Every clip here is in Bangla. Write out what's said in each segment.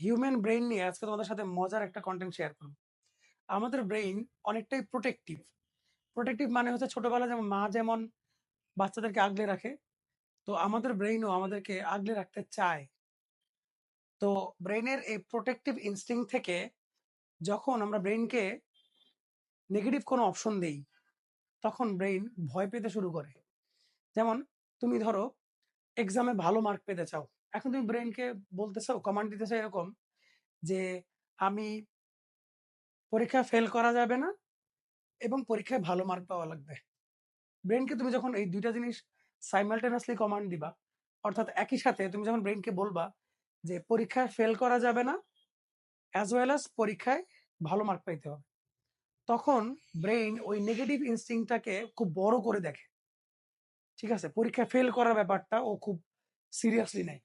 হিউম্যান ব্রেইন নিয়ে আজকে তোমাদের সাথে মজার একটা কন্টেন্ট শেয়ার করব। আমাদের ব্রেইন অনেকটাই প্রোটেক্টিভ প্রোটেক্টিভ মানে হচ্ছে ছোটবেলা যেমন মা যেমন বাচ্চাদেরকে আগলে রাখে, তো আমাদের ব্রেইনও আমাদেরকে আগলে রাখতে চায়। তো ব্রেইনের এই প্রোটেক্টিভ ইনস্টিং থেকে যখন আমরা ব্রেইনকে নেগেটিভ কোনো অপশন দেই, তখন ব্রেইন ভয় পেতে শুরু করে। যেমন তুমি ধরো এক্সামে ভালো মার্ক পেতে চাও। এখন তুমি ব্রেইনকে বলতেছো কমান্ড দিতেছো এরকম যে, আমি পরীক্ষা ফেল করা যাবে না এবং পরীক্ষায় ভালো মার্ক পাওয়া লাগবে। ব্রেনকে তুমি যখন এই দুইটা জিনিস সাইমালটেনাসলি কমান্ড দিবা, অর্থাৎ একই সাথে তুমি যখন ব্রেনকে বলবা যে পরীক্ষায় ফেল করা যাবে না অ্যাজ ওয়েল অ্যাজ পরীক্ষায় ভালো মার্ক পাইতে হবে, তখন ব্রেইন ওই নেগেটিভ ইনস্টিংটাকে খুব বড় করে দেখে। ঠিক আছে? পরীক্ষায় ফেল করার ব্যাপারটা ও খুব সিরিয়াসলি নেয়।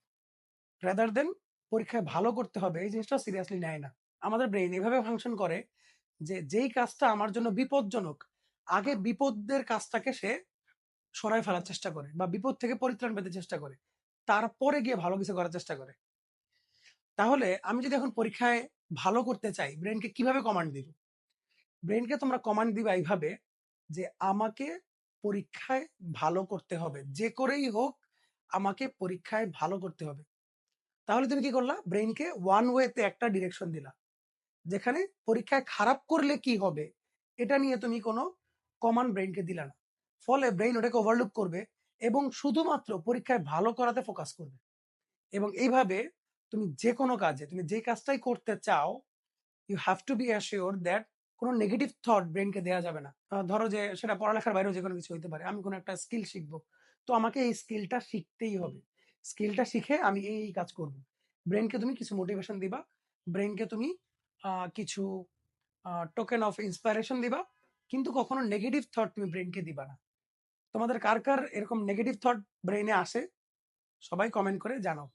রাদার দেন পরীক্ষায় ভালো করতে হবে, এই জিনিসটা সিরিয়াসলি নেয় না। আমাদের ব্রেইন এভাবে ফাংশন করে যে, যেই কাজটা আমার জন্য বিপজ্জনক, আগে বিপদের কাজটাকে সে সরাই ফেলার চেষ্টা করে বা বিপদ থেকে পরিত্রাণ পেতে চেষ্টা করে, তারপরে গিয়ে ভালো কিছু করার চেষ্টা করে। তাহলে আমি যদি এখন পরীক্ষায় ভালো করতে চাই ব্রেনকে কীভাবে কমান্ড দিব? ব্রেনকে তোমরা কমান্ড দিবা এইভাবে যে, আমাকে পরীক্ষায় ভালো করতে হবে, যে করেই হোক আমাকে পরীক্ষায় ভালো করতে হবে। তাহলে তুমি কি করলা? ব্রেনকে ওয়ান ওয়েতে একটা ডিরেকশন দিলা। যেখানে পরীক্ষায় খারাপ করলে কি হবে? এটা নিয়ে তুমি কোনো কমান ব্রেইনকে দিলা না। ফলে ব্রেইন ওটাকে ওভারলুক করবে এবং শুধুমাত্র পরীক্ষায় ভালো করাতে ফোকাস করবে। এবং এইভাবে তুমি যে কোনো কাজে, তুমি যে কাজটাই করতে চাও you have to be assure that কোনো নেগেটিভ থট ব্রেনকে দেওয়া যাবে না। ধরো যে সেটা পড়ালেখার বাইরেও যে কোনো কিছু হইতে পারে। আমি কোনো একটা স্কিল শিখব। তো আমাকে এই স্কিলটা শিখতেই হবে। স্কিলটা শিখে আমি এই কাজ করব। ব্রেনকে তুমি কিছু মোটিভেশন দিবা। ব্রেনকে তুমি কিছু টোকেন অফ ইন্সপাইরেশন দিবা। কিন্তু কখনো নেগেটিভ থট তুমি ব্রেনকে দিবা না। তোমাদের কার কার এরকম নেগেটিভ থট ব্রেনে আসে, সবাই কমেন্ট করে জানাও।